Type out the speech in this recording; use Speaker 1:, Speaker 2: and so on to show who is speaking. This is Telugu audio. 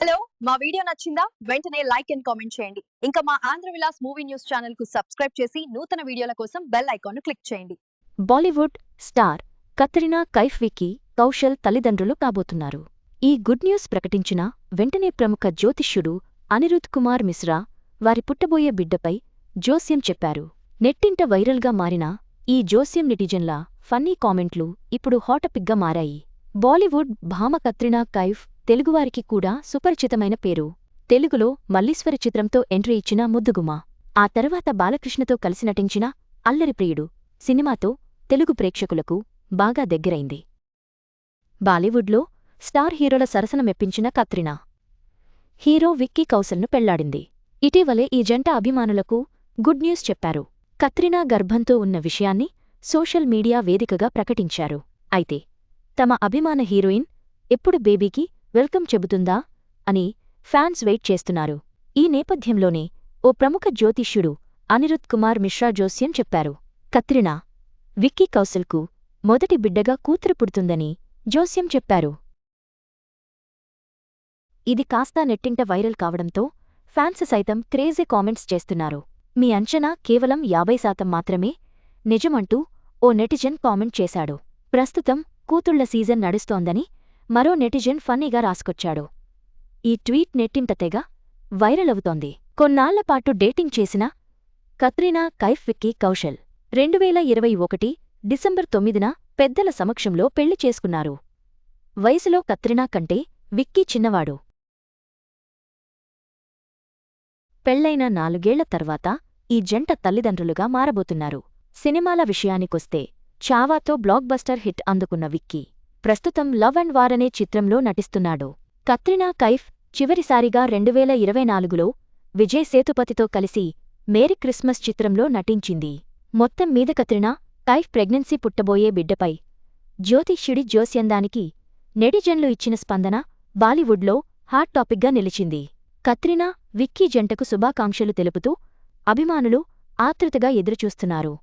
Speaker 1: హలో మా వీడియో నచ్చిందా? వెంటనే లైక్ అండ్ కామెంట్ చేయండి. ఇంకా మా ఆంధ్ర విలాస్ మూవీ న్యూస్ ఛానల్కు సబ్స్క్రైబ్ చేసి నూతన వీడియోల కోసం బెల్ ఐకాన్ క్లిక్ చేయండి.
Speaker 2: బాలీవుడ్ స్టార్ కత్రినా కైఫ్ వికీ కౌశల్ తల్లిదండ్రులు కాబోతున్నారు. ఈ గుడ్ న్యూస్ ప్రకటించిన వెంటనే ప్రముఖ జ్యోతిష్యుడు అనిరుద్ కుమార్ మిశ్రా వారి పుట్టబోయే బిడ్డపై జోస్యం చెప్పారు. నెట్టింట వైరల్గా మారిన ఈ జోస్యం నెటిజన్ల ఫన్నీ కామెంట్లు ఇప్పుడు హాటపిగ్గా మారాయి. బాలీవుడ్ భామ కత్రినా కైఫ్ తెలుగువారికి కూడా సుపరిచితమైన పేరు. తెలుగులో మల్లీశ్వర చిత్రంతో ఎంట్రీ ఇచ్చిన ముద్దుగుమ. ఆ తర్వాత బాలకృష్ణతో కలిసి నటించిన అల్లరిప్రియుడు సినిమాతో తెలుగు ప్రేక్షకులకు బాగా దగ్గరైంది. బాలీవుడ్లో స్టార్ హీరోల సరసన మెప్పించిన కత్రినా. హీరో విక్కీ కౌశల్ను పెళ్ళాడింది. ఇటీవలే ఈ జంట అభిమానులకు గుడ్ న్యూస్ చెప్పారు. కత్రినా గర్భంతో ఉన్న విషయాన్ని సోషల్ మీడియా వేదికగా ప్రకటించారు. అయితే తమ అభిమాన హీరోయిన్ ఎప్పుడు బేబీకి వెల్కమ్ చెబుతుందా? అని ఫ్యాన్స్ వెయిట్ చేస్తున్నారు. ఈ నేపథ్యంలోనే ఓ ప్రముఖ జ్యోతిష్యుడు అనిరుద్ కుమార్ మిశ్రా జోస్యం చెప్పారు. కత్రినా విక్కీ కౌశల్కు మొదటి బిడ్డగా కూతురు పుడుతుందని జోస్యం చెప్పారు. ఇది కాస్తా నెట్టింట వైరల్ కావడంతో ఫ్యాన్స్ సైతం క్రేజీ కామెంట్స్ చేస్తున్నారు. మీ అంచనా కేవలం యాభై శాతం మాత్రమే నిజమంటూ ఓ నెటిజన్ కామెంట్ చేశాడు. ప్రస్తుతం కూతుళ్ళ సీజన్ నడుస్తోందని మరో నెటిజన్ ఫన్నీగా రాసుకొచ్చాడు. ఈ ట్వీట్ నెట్టింట తెగ వైరల్ అవుతోంది కొన్నాళ్ళపాటు డేటింగ్ చేసిన కత్రినా కైఫ్ విక్కీ కౌశల్ రెండువేల ఇరవై ఒకటి డిసెంబర్ తొమ్మిదిన పెద్దల సమక్షంలో పెళ్ళి చేసుకున్నారు. వయసులో కత్రినా కంటే విక్కీ చిన్నవాడు. పెళ్ళైన నాలుగేళ్ళ తర్వాత ఈ జంట తల్లిదండ్రులుగా మారబోతున్నారు. సినిమాల విషయానికొస్తే చావాతో బ్లాక్ బస్టర్ హిట్ అందుకున్న విక్కీ. ప్రస్తుతం లవ్ అండ్ వార్ అనే చిత్రంలో నటిస్తున్నాడు. కత్రినా కైఫ్ చివరిసారిగా రెండువేల ఇరవై నాలుగులో విజయ్ సేతుపతితో కలిసి మేరీ క్రిస్మస్ చిత్రంలో నటించింది. మొత్తం మీద కత్రినా కైఫ్ ప్రెగ్నెన్సీ పుట్టబోయే బిడ్డపై జ్యోతిష్యుడి జోస్యందానికి నెటిజన్లు ఇచ్చిన స్పందన బాలీవుడ్లో హాట్ టాపిక్గా నిలిచింది. కత్రినా విక్కీ జంటకు శుభాకాంక్షలు తెలుపుతూ అభిమానులు ఆతృతగా ఎదురుచూస్తున్నారు.